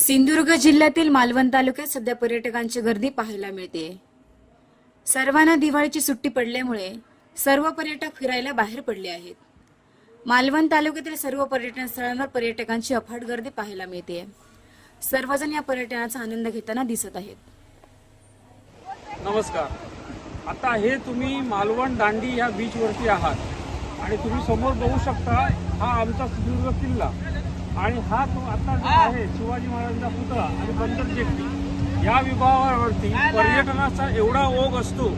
सिंधुदुर्ग जिल्ह्यातील मालवण तालुक्यात सध्या पर्यटकांची गर्दी पाहायला मिळते. सर्वांना दिवाळीची सुट्टी पडल्यामुळे सर्व पर्यटक फिरायला बाहेर पडले आहेत. मालवण तालुक्यातील सर्व पर्यटन स्थळांवर पर्यटकांची अफाट गर्दी पाहायला मिळते. सर्वजण या पर्यटनाचा आनंद घेताना दिसत आहेत. नमस्कार. आता हे तुम्ही मालवण दांडी या बीचवरती आहात आणि तुम्ही समोर बघू शकता हा आमचा सिंधुदुर्ग किल्ला. आणि हा तो आता जो आहे शिवाजी महाराजांचा पुतळा आणि बंदर जेट्टी या विभागावरती पर्यटनाचा एवढा ओघ असतो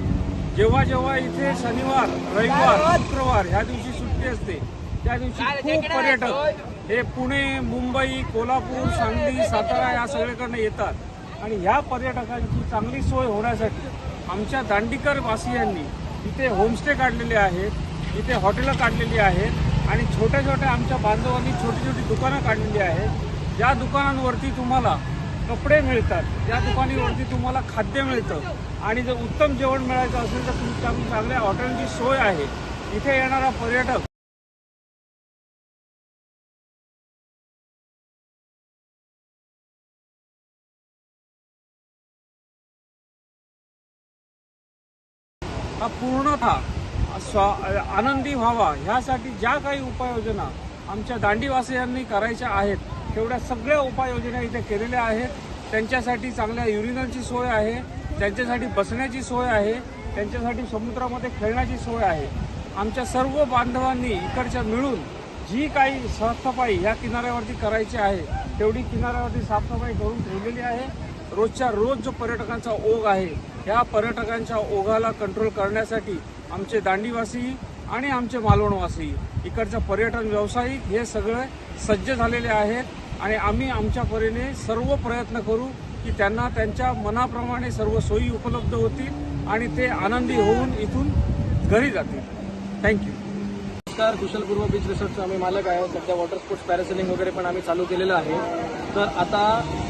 जेव्हा जेव्हा इथे शनिवार रविवार शुक्रवार ह्या दिवशी सुट्टी असते त्या दिवशी खूप पर्यटक हे पुणे मुंबई कोल्हापूर सांगली सातारा या सगळीकडनं येतात. आणि ह्या पर्यटकांची चांगली सोय होण्यासाठी आमच्या दांडीकर वासियांनी इथे होमस्टे काढलेले आहेत इथे हॉटेलं काढलेली आहेत आणि छोट्या छोट्या आमच्या बांधवांनी छोटी छोटी दुकानं काढलेली आहेत. ज्या दुकानांवरती तुम्हाला कपडे मिळतात या दुकानावरती तुम्हाला खाद्य मिळतं आणि जर उत्तम जेवण मिळायचं असेल तर तुमच्या चांगल्या हॉटेलची सोय आहे. इथे येणारा पर्यटक हा पूर्णतः स्वा आनंदी व्हावा. ह्यासाठी ज्या काही उपाययोजना आमच्या दांडीवासियांनी करायच्या आहेत तेवढ्या सगळ्या उपाययोजना इथे केलेल्या आहेत. त्यांच्यासाठी चांगल्या युरिनलची सोय आहे त्यांच्यासाठी बसण्याची सोय आहे त्यांच्यासाठी समुद्रामध्ये खेळण्याची सोय आहे. आमच्या सर्व बांधवांनी इकडच्या मिळून जी काही साफसफाई ह्या किनाऱ्यावरती करायची आहे तेवढी किनाऱ्यावरती साफसफाई करून ठेवलेली आहे. रोजच्या रोज जो पर्यटकांचा ओघ आहे ह्या पर्यटकांच्या ओघाला कंट्रोल करण्यासाठी आमचे दांडीवासी आणि आमचे मालवणवासी इकडचं पर्यटन व्यावसायिक हे सगळे सज्ज झालेले आहेत आणि आम्ही आमच्या परीने सर्व प्रयत्न करू की त्यांना त्यांच्या मनाप्रमाणे सर्व सोयी उपलब्ध होतील आणि ते आनंदी होऊन इथून घरी जातील. थँक्यू नमस्कार कुशलपूर्व बीच रिसॉर्टचे आम्ही मालक आहे सध्या वॉटर स्पोर्ट्स पॅरासेलिंग वगैरे पण आम्ही चालू केलेलं आहे. तर आता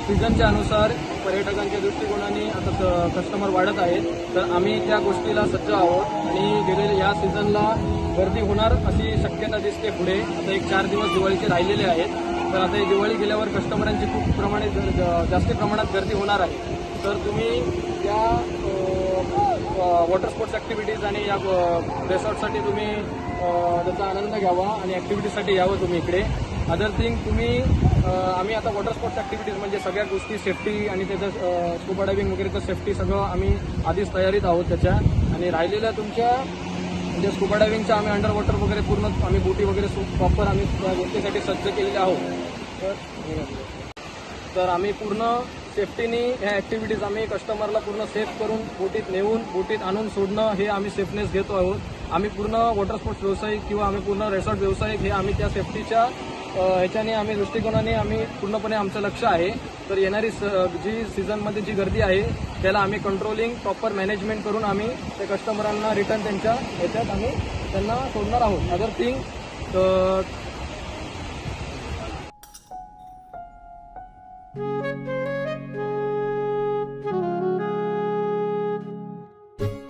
सीझनच्या अनुसार पर्यटकांच्या दृष्टिकोनाने आता कस्टमर वाढत आहेत. तर आम्ही त्या गोष्टीला सज्ज आहोत आणि गेलेल्या या सीझनला गर्दी होणार अशी शक्यता दिसते पुढे. आता एक चार दिवस दिवाळीचे राहिलेले आहेत. तर आता ही दिवाळी गेल्यावर कस्टमरांची खूप प्रमाणे जास्त प्रमाणात गर्दी होणार आहे. तर तुम्ही त्या वॉटर स्पोर्ट्स ॲक्टिव्हिटीज आणि या रेसॉर्टसाठी तुम्ही त्याचा आनंद घ्यावा आणि ॲक्टिव्हिटीजसाठी यावं तुम्ही इकडे. अदर थिंग तुम्ही आम्ही आता वॉटर स्पोर्ट्स ॲक्टिव्हिटीज म्हणजे सगळ्या गोष्टी सेफ्टी आणि त्याचं स्कुबा डायविंग वगैरेचं सेफ्टी सगळं आम्ही आधीच तयारीत आहोत त्याच्या. आणि राहिलेल्या तुमच्या म्हणजे स्कुबा डायविंगच्या आम्ही अंडर वॉटर वगैरे पूर्ण आम्ही बोटी वगैरे प्रॉपर आम्ही त्या गोष्टीसाठी सज्ज केलेले आहोत. तर आम्ही पूर्ण सेफ्टीने ह्या ॲक्टिव्हिटीज आम्ही कस्टमरला पूर्ण सेफ करून बोटीत नेऊन बोटीत आणून सोडणं हे आम्ही सेफनेस घेतो आहोत. आम्ही पूर्ण वॉटर स्पोर्ट्स व्यावसायिक किंवा आम्ही पूर्ण रेसॉर्ट व्यावसायिक हे आम्ही त्या सेफ्टीच्या ह्याच्याने आम्ही दृष्टिकोनाने आम्ही पूर्णपणे आमचं लक्ष आहे. तर येणारी स जी सीझनमध्ये जी गर्दी आहे त्याला आम्ही कंट्रोलिंग प्रॉपर मॅनेजमेंट करून आम्ही त्या कस्टमरांना रिटर्न त्यांच्या ह्याच्यात आम्ही त्यांना सोडणार आहोत. Other thing